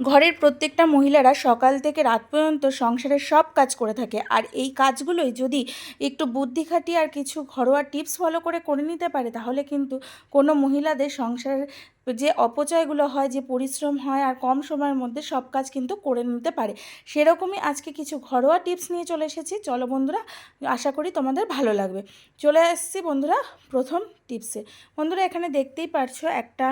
ঘরের প্রত্যেকটা মহিলারা সকাল থেকে রাত পর্যন্ত সংসারের সব কাজ করে থাকে। আর এই কাজগুলোই যদি একটু বুদ্ধি খাটিয়ে আর কিছু ঘরোয়া টিপস ফলো করে করে নিতে পারে, তাহলে কিন্তু কোনো মহিলাদের সংসারের যে অপচয়গুলো হয়, যে পরিশ্রম হয় আর কম সময়ের মধ্যে সব কাজ কিন্তু করে নিতে পারে। সেরকমই আজকে কিছু ঘরোয়া টিপস নিয়ে চলে এসেছি। চলো বন্ধুরা, আশা করি তোমাদের ভালো লাগবে। চলে আসছি বন্ধুরা প্রথম টিপসে বন্ধুরা, এখানে দেখতেই পারছ একটা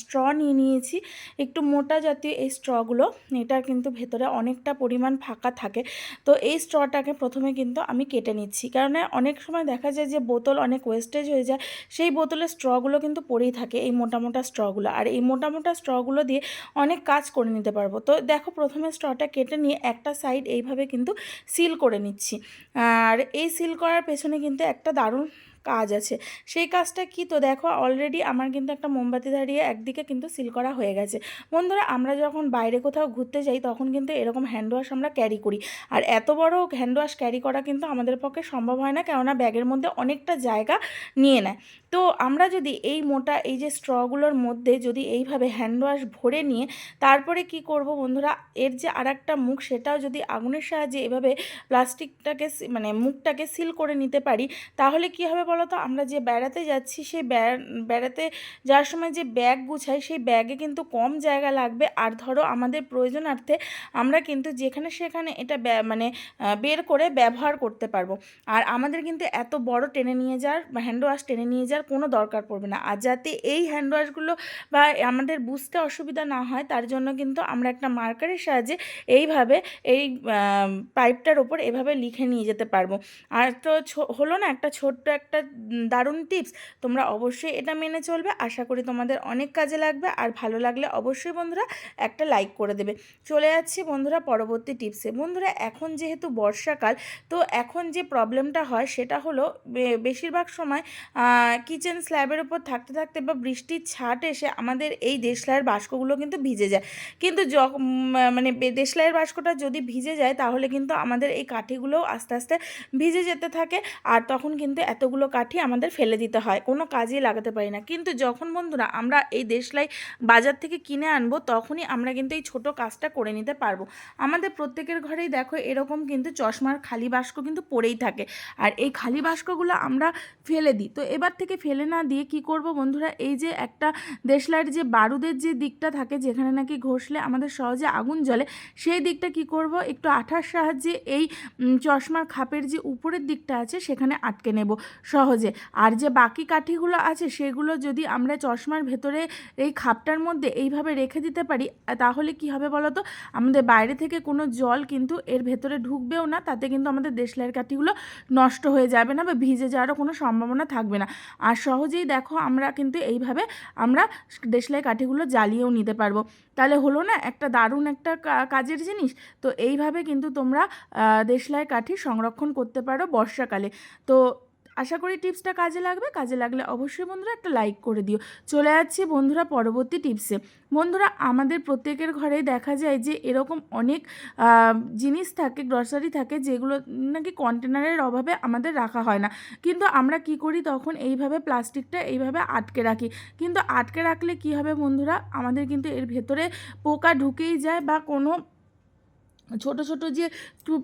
স্ট্র নিয়ে নিয়েছি। একটু মোটা জাতীয় এই স্ট্রগুলো এটার কিন্তু ভেতরে অনেকটা পরিমাণ ফাঁকা থাকে। তো এই স্ট্রটাকে প্রথমে কিন্তু আমি কেটে নিচ্ছি। কারণ অনেক সময় দেখা যায় যে বোতল অনেক ওয়েস্টেজ হয়ে যায়, সেই বোতলের স্ট্রগুলো কিন্তু পড়েই থাকে, এই মোটা মোটা স্ট্রগুলো আর এই মোটা মোটা স্ট্রগুলো দিয়ে অনেক কাজ করে নিতে পারব। তো দেখো প্রথমে স্ট্রটা কেটে নিয়ে একটা সাইড এইভাবে কিন্তু সিল করে নিচ্ছি। আর এই সিল করার পেছনে কিন্তু একটা দারুণ কাজ আছে। সেই কাজটা কি? তো দেখো অলরেডি আমার কিন্তু একটা মোমবাতি দাঁড়িয়ে একদিকে কিন্তু সিল করা হয়ে গেছে। বন্ধুরা, আমরা যখন বাইরে কোথাও ঘুরতে যাই, তখন কিন্তু এরকম হ্যান্ড ওয়াশ আমরা ক্যারি করি। আর এত বড় হ্যান্ড ওয়াশ ক্যারি করা কিন্তু আমাদের পক্ষে সম্ভব হয় না, কেননা ব্যাগের মধ্যে অনেকটা জায়গা নিয়ে নেয়। তো আমরা যদি এই মোটা, এই যে স্ট্রগুলোর মধ্যে যদি এইভাবে হ্যান্ড ওয়াশ ভরে নিয়ে তারপরে কি করব বন্ধুরা? এর যে আর একটা মুখ, সেটাও যদি আগুনের সাহায্যে এভাবে প্লাস্টিকটাকে মানে মুখটাকে সিল করে নিতে পারি, তাহলে কি হবে বলো তো আমরা যে বেড়াতে যাচ্ছি, সেই বেড়াতে যাওয়ার সময় যে ব্যাগ গুছাই, সেই ব্যাগে কিন্তু কম জায়গা লাগবে। আর ধরো আমাদের প্রয়োজনার্থে আমরা কিন্তু যেখানে সেখানে এটা মানে বের করে ব্যবহার করতে পারব। আর আমাদের কিন্তু এত বড় টেনে নিয়ে যাওয়ার হ্যান্ড ওয়াশ টেনে নিয়ে যাওয়ার কোনো দরকার পড়বে না। আর যাতে এই হ্যান্ড ওয়াশগুলো বা আমাদের বুঝতে অসুবিধা না হয়, তার জন্য কিন্তু আমরা একটা মার্কারের সাহায্যে এইভাবে এই পাইপটার ওপর এভাবে লিখে নিয়ে যেতে পারব। আর তো হলো না একটা ছোট্ট একটা দারুণ টিপস, তোমরা অবশ্যই এটা মেনে চলবে। আশা করি তোমাদের অনেক কাজে লাগবে। আর ভালো লাগলে অবশ্যই বন্ধুরা একটা লাইক করে দেবে। চলে যাচ্ছি বন্ধুরা পরবর্তী টিপসে। বন্ধুরা, এখন যেহেতু বর্ষাকাল, তো এখন যে প্রবলেমটা হয় সেটা হলো বেশিরভাগ সময় কিচেন স্ল্যাবের উপর থাকতে থাকতে বা বৃষ্টির ছাট এসে আমাদের এই দেশলাইয়ের বাস্কগুলো কিন্তু ভিজে যায়। কিন্তু য মানে দেশলাইয়ের বাস্কটা যদি ভিজে যায়, তাহলে কিন্তু আমাদের এই কাঠিগুলোও আস্তে আস্তে ভিজে যেতে থাকে। আর তখন কিন্তু এতগুলো কাঠি আমাদের ফেলে দিতে হয়, কোনো কাজেই লাগাতে পারি না। কিন্তু যখন বন্ধুরা আমরা এই দেশলাই বাজার থেকে কিনে আনব, তখনই আমরা কিন্তু এই ছোট কাজটা করে নিতে পারব। আমাদের প্রত্যেকের ঘরেই দেখো এরকম কিন্তু চশমার খালি বাস্ক কিন্তু পড়েই থাকে। আর এই খালি বাস্কগুলো আমরা ফেলে দিই। তো এবার থেকে ফেলে না দিয়ে কি করব বন্ধুরা? এই যে একটা দেশলাইয়ের যে বারুদের যে দিকটা থাকে, যেখানে নাকি ঘষলে আমাদের সহজে আগুন জ্বলে, সেই দিকটা কি করব? একটু আঠার সাহায্যে এই চশমার খাপের যে উপরের দিকটা আছে, সেখানে আটকে নেব। সহজে। আর যে বাকি কাঠিগুলো আছে, সেগুলো যদি আমরা চশমার ভেতরে এই খাপটার মধ্যে এইভাবে রেখে দিতে পারি, তাহলে কি হবে বলো তো আমাদের বাইরে থেকে কোনো জল কিন্তু এর ভেতরে ঢুকবেও না, তাতে কিন্তু আমাদের দেশলাইয়ের কাঠিগুলো নষ্ট হয়ে যাবে না বা ভিজে যাওয়ারও কোনো সম্ভাবনা থাকবে না। আর সহজেই দেখো, আমরা কিন্তু এইভাবে আমরা দেশলাই কাঠিগুলো জ্বালিয়েও নিতে পারব। তাহলে হলো না, একটা দারুণ একটা কাজের জিনিস। তো এইভাবে কিন্তু তোমরা দেশলাই কাঠি সংরক্ষণ করতে পারো বর্ষাকালে। তো আশা করি টিপসটা কাজে লাগবে। কাজে লাগলে অবশ্যই বন্ধুরা একটা লাইক করে দিও। চলে যাচ্ছি বন্ধুরা পরবর্তী টিপসে। বন্ধুরা, আমাদের প্রত্যেকের ঘরে দেখা যায় যে এরকম অনেক জিনিস থাকে গ্রসারি থাকে, যেগুলো নাকি কন্টেনারের অভাবে আমাদের রাখা হয় না। কিন্তু আমরা কি করি তখন এইভাবে প্লাস্টিকটা এইভাবে আটকে রাখি। কিন্তু আটকে রাখলে কি হবে বন্ধুরা? আমাদের কিন্তু এর ভেতরে পোকা ঢুকেই যায় বা কোনো ছোট ছোট যে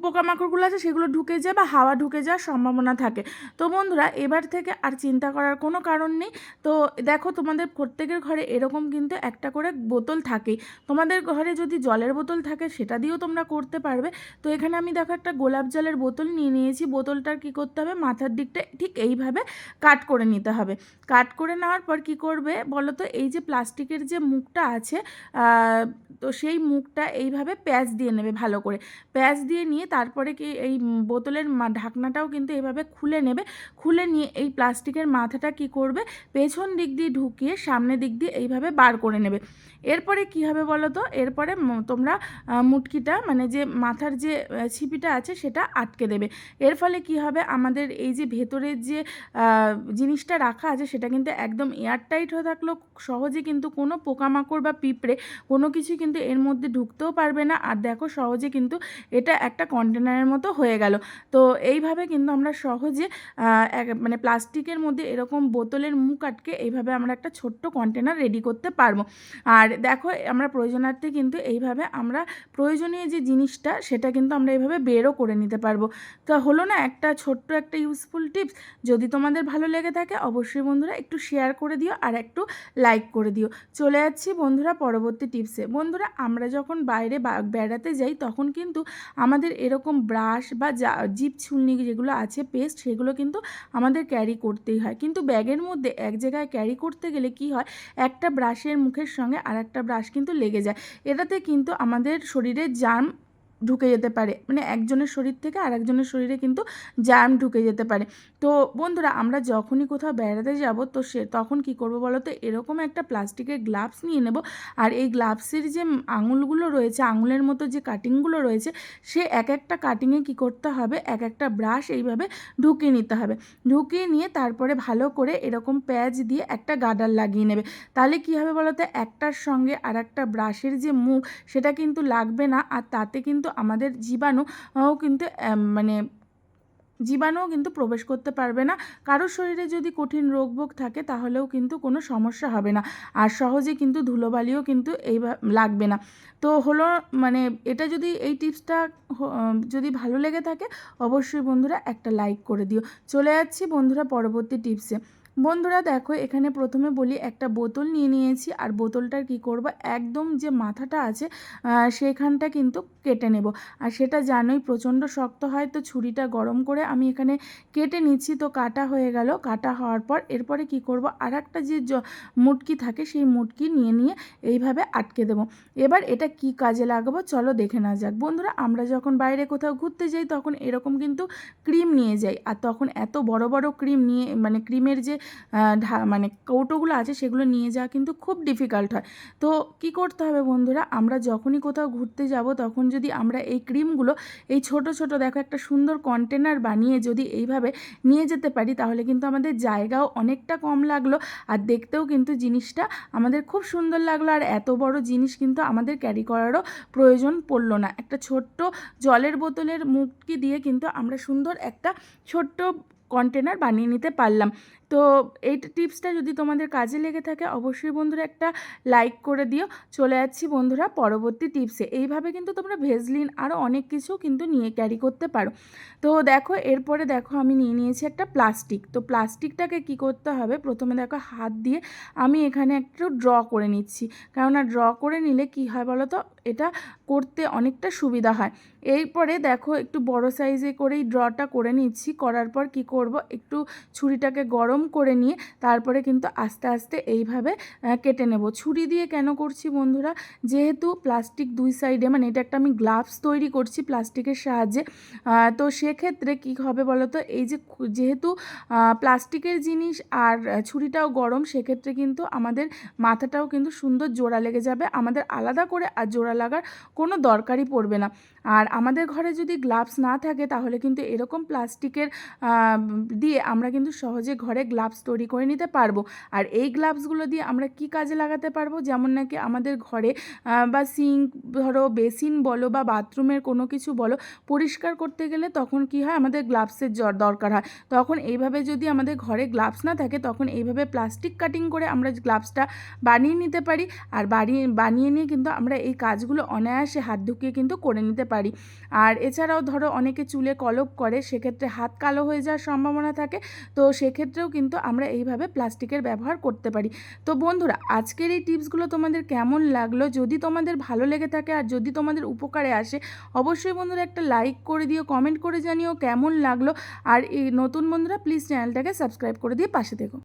পোকামাকড়গুলো আছে, সেগুলো ঢুকে যায় বা হাওয়া ঢুকে যাওয়ার সম্ভাবনা থাকে। তো বন্ধুরা, এবার থেকে আর চিন্তা করার কোনো কারণ নেই। তো দেখো, তোমাদের প্রত্যেকের ঘরে এরকম কিন্তু একটা করে বোতল থাকেই। তোমাদের ঘরে যদি জলের বোতল থাকে, সেটা দিয়েও তোমরা করতে পারবে। তো এখানে আমি দেখো, একটা গোলাপ জলের বোতল নিয়ে নিয়েছি। বোতলটার কি করতে হবে? মাথার দিকটা ঠিক এইভাবে কাট করে নিতে হবে। কাট করে নেওয়ার পর কি করবে বলো তো? এই যে প্লাস্টিকের যে মুখটা আছে তো সেই মুখটা এইভাবে প্যাচ দিয়ে নেবে ভালো ভালো করে। প্যাঁচ দিয়ে নিয়ে তারপরে কি এই বোতলের ঢাকনাটাও কিন্তু এভাবে খুলে নেবে। খুলে নিয়ে এই প্লাস্টিকের মাথাটা কি করবে? পেছন দিক দিয়ে ঢুকিয়ে সামনের দিক দিয়ে এইভাবে বার করে নেবে। এরপরে কি হবে বলো তো এরপরে তোমরা মুটকিটা মানে যে মাথার যে ছিপিটা আছে সেটা আটকে দেবে। এর ফলে কি হবে? আমাদের এই যে ভেতরের যে জিনিসটা রাখা আছে সেটা কিন্তু একদম এয়ারটাইট হয়ে থাকলেও সহজে কিন্তু কোনো পোকামাকড় বা পিঁপড়ে কোনো কিছু কিন্তু এর মধ্যে ঢুকতেও পারবে না। আর দেখো সহজে সহজে কিন্তু এটা একটা কন্টেনারের মতো হয়ে গেল। তো এইভাবে কিন্তু আমরা সহজে মানে প্লাস্টিকের মধ্যে এরকম বোতলের মুখ আটকে এইভাবে আমরা একটা ছোট্ট কন্টেনার রেডি করতে পারব। আর দেখো, আমরা প্রয়োজনার্থে কিন্তু এইভাবে আমরা প্রয়োজনীয় যে জিনিসটা, সেটা কিন্তু আমরা এইভাবে বেরও করে নিতে পারব। তো হলো না, একটা ছোট্ট একটা ইউজফুল টিপস যদি তোমাদের ভালো লেগে থাকে, অবশ্যই বন্ধুরা একটু শেয়ার করে দিও আর একটু লাইক করে দিও। চলে যাচ্ছি বন্ধুরা পরবর্তী টিপসে বন্ধুরা, আমরা যখন বাইরে বেড়াতে যাই, তখন কিন্তু আমাদের এরকম ব্রাশ বা যা, জিপ ছুলনি যেগুলো আছে, পেস্ট, সেগুলো কিন্তু আমাদের ক্যারি করতেই হয়। কিন্তু ব্যাগের মধ্যে এক জায়গায় ক্যারি করতে গেলে কি হয়? একটা ব্রাশের মুখের সঙ্গে আর একটা ব্রাশ কিন্তু লেগে যায়। এটাতে কিন্তু আমাদের শরীরে জার্ম ঢুকে যেতে পারে। মানে একজনের শরীর থেকে আর একজনের শরীরে কিন্তু জার্ম ঢুকে যেতে পারে। তো বন্ধুরা, আমরা যখনই কোথাও বেড়াতে যাব, তো সে তখন কি করব বলো তো? এরকম একটা প্লাস্টিকের গ্লাভস নিয়ে নেব। আর এই গ্লাভসের যে আঙুলগুলো রয়েছে, আঙুলের মতো যে কাটিংগুলো রয়েছে, সে এক একটা কাটিংয়ে কি করতে হবে? এক একটা ব্রাশ এইভাবে ঢুকিয়ে নিতে হবে। ঢুকিয়ে নিয়ে তারপরে ভালো করে এরকম প্যাচ দিয়ে একটা গার্ডার লাগিয়ে নেবে। তাহলে কি হবে বলো তো? একটার সঙ্গে আর একটা ব্রাশের যে মুখ, সেটা কিন্তু লাগবে না। আর তাতে কিন্তু আমাদের জীবাণু কিন্তু মানে জীবাণুও কিন্তু প্রবেশ করতে পারবে না। কারোর শরীরে যদি কঠিন রোগ ভোগ থাকে, তাহলেও কিন্তু কোনো সমস্যা হবে না। আর সহজে কিন্তু ধুলোবালিও কিন্তু এই লাগবে না। তো হলো মানে এটা যদি এই টিপসটা যদি ভালো লেগে থাকে, অবশ্যই বন্ধুরা একটা লাইক করে দিও। চলে যাচ্ছি বন্ধুরা পরবর্তী টিপসে। বন্ধুরা দেখো, এখানে প্রথমে বলি একটা বোতল নিয়ে নিয়েছি, আর বোতলটার কি করব? একদম যে মাথাটা আছে সেখানটা কিন্তু কেটে নেব। আর সেটা জানোই, প্রচণ্ড শক্ত হয়, তো ছুরিটা গরম করে আমি এখানে কেটে নিচ্ছি, তো কাটা হয়ে গেল। কাটা হওয়ার পর এরপরে কি করব? আর একটা যে মুটকি থাকে, সেই মুটকি নিয়ে নিয়ে এইভাবে আটকে দেবো। এবার এটা কি কাজে লাগাবো? চলো দেখে না যাক। বন্ধুরা, আমরা যখন বাইরে কোথাও ঘুরতে যাই, তখন এরকম কিন্তু ক্রিম নিয়ে যাই। আর তখন এত বড় বড় ক্রিম নিয়ে মানে ক্রিমের যে মানে কৌটোগুলো আছে সেগুলো নিয়ে যাওয়া কিন্তু খুব ডিফিকাল্ট হয়। তো কি করতে হবে বন্ধুরা? আমরা যখনই কোথাও ঘুরতে যাব, তখন যদি আমরা এই ক্রিমগুলো, এই ছোট ছোট, দেখো একটা সুন্দর কন্টেনার বানিয়ে যদি এইভাবে নিয়ে যেতে পারি, তাহলে কিন্তু আমাদের জায়গাও অনেকটা কম লাগল। আর দেখতেও কিন্তু জিনিসটা আমাদের খুব সুন্দর লাগল। আর এত বড় জিনিস কিন্তু আমাদের ক্যারি করারও প্রয়োজন পড়ল না। একটা ছোট্ট জলের বোতলের মুখটি দিয়ে কিন্তু আমরা সুন্দর একটা ছোট্ট কন্টেনার বানিয়ে নিতে পারলাম। তো এই টিপসটা যদি তোমাদের কাজে লেগে থাকে, অবশ্যই বন্ধুরা একটা লাইক করে দিও। চলে যাচ্ছি বন্ধুরা পরবর্তী টিপসে। এইভাবে কিন্তু তোমরা ভেজলিন আরও অনেক কিছু কিন্তু নিয়ে ক্যারি করতে পারো। তো দেখো, এরপরে দেখো আমি নিয়ে নিয়েছি একটা প্লাস্টিক। তো প্লাস্টিকটাকে কি করতে হবে? প্রথমে দেখো হাত দিয়ে আমি এখানে একটু ড্র করে নিচ্ছি। কেননা ড্র করে নিলে কি হয় বলো তো এটা করতে অনেকটা সুবিধা হয়। এরপরে দেখো একটু বড় সাইজে করেই ড্রটা করে নিচ্ছি। করার পর কি করব? একটু ছুরিটাকে গরম করে নিয়ে তারপরে কিন্তু আস্তে আস্তে এইভাবে কেটে নেব। ছুরি দিয়ে কেন করছি বন্ধুরা? যেহেতু প্লাস্টিক দুই সাইডে মানে এটা একটা আমি গ্লাভস তৈরি করছি প্লাস্টিকের সাহায্যে তো সেক্ষেত্রে কী হবে বলো তো এই যে যেহেতু প্লাস্টিকের জিনিস আর ছুরিটাও গরম, সেক্ষেত্রে কিন্তু আমাদের মাথাটাও কিন্তু সুন্দর জোড়া লেগে যাবে। আমাদের আলাদা করে আর জোড়া লাগার কোনো দরকারই পড়বে না। আর আমাদের ঘরে যদি গ্লাভস না থাকে, তাহলে কিন্তু এরকম প্লাস্টিকের দিয়ে আমরা কিন্তু সহজে ঘরে গ্লাভস তৈরি করে নিতে পারব। আর এই গ্লাভসগুলো দিয়ে আমরা কি কাজে লাগাতে পারব? যেমন নাকি আমাদের ঘরে বা সিঙ্ক ধরো বেসিন বলো বা বাথরুমের কোনো কিছু বলো, পরিষ্কার করতে গেলে তখন কি হয়? আমাদের গ্লাভসের জ্বর দরকার হয়। তখন এইভাবে যদি আমাদের ঘরে গ্লাভস না থাকে, তখন এইভাবে প্লাস্টিক কাটিং করে আমরা গ্লাভসটা বানিয়ে নিতে পারি। আর বানিয়ে বানিয়ে নিয়ে কিন্তু আমরা এই কাজগুলো অনায়াসে হাত ঢুকিয়ে কিন্তু করে নিতে পারি। আর এছাড়াও ধরো অনেকে চুলে কলপ করে, সেক্ষেত্রে হাত কালো হয়ে যাওয়ার সম্ভাবনা থাকে। তো সেক্ষেত্রেও কিন্তু আমরা এইভাবে প্লাস্টিকের ব্যবহার করতে পারি। তো বন্ধুরা, আজকের এই টিপসগুলো তোমাদের কেমন লাগল? যদি তোমাদের ভালো লেগে থাকে আর যদি তোমাদের উপকারে আসে, অবশ্যই বন্ধুরা একটা লাইক করে দিও কমেন্ট করে জানিও কেমন লাগল। আর এই নতুন বন্ধুরা প্লিজ চ্যানেলটাকে সাবস্ক্রাইব করে দিয়ে পাশে থেকো।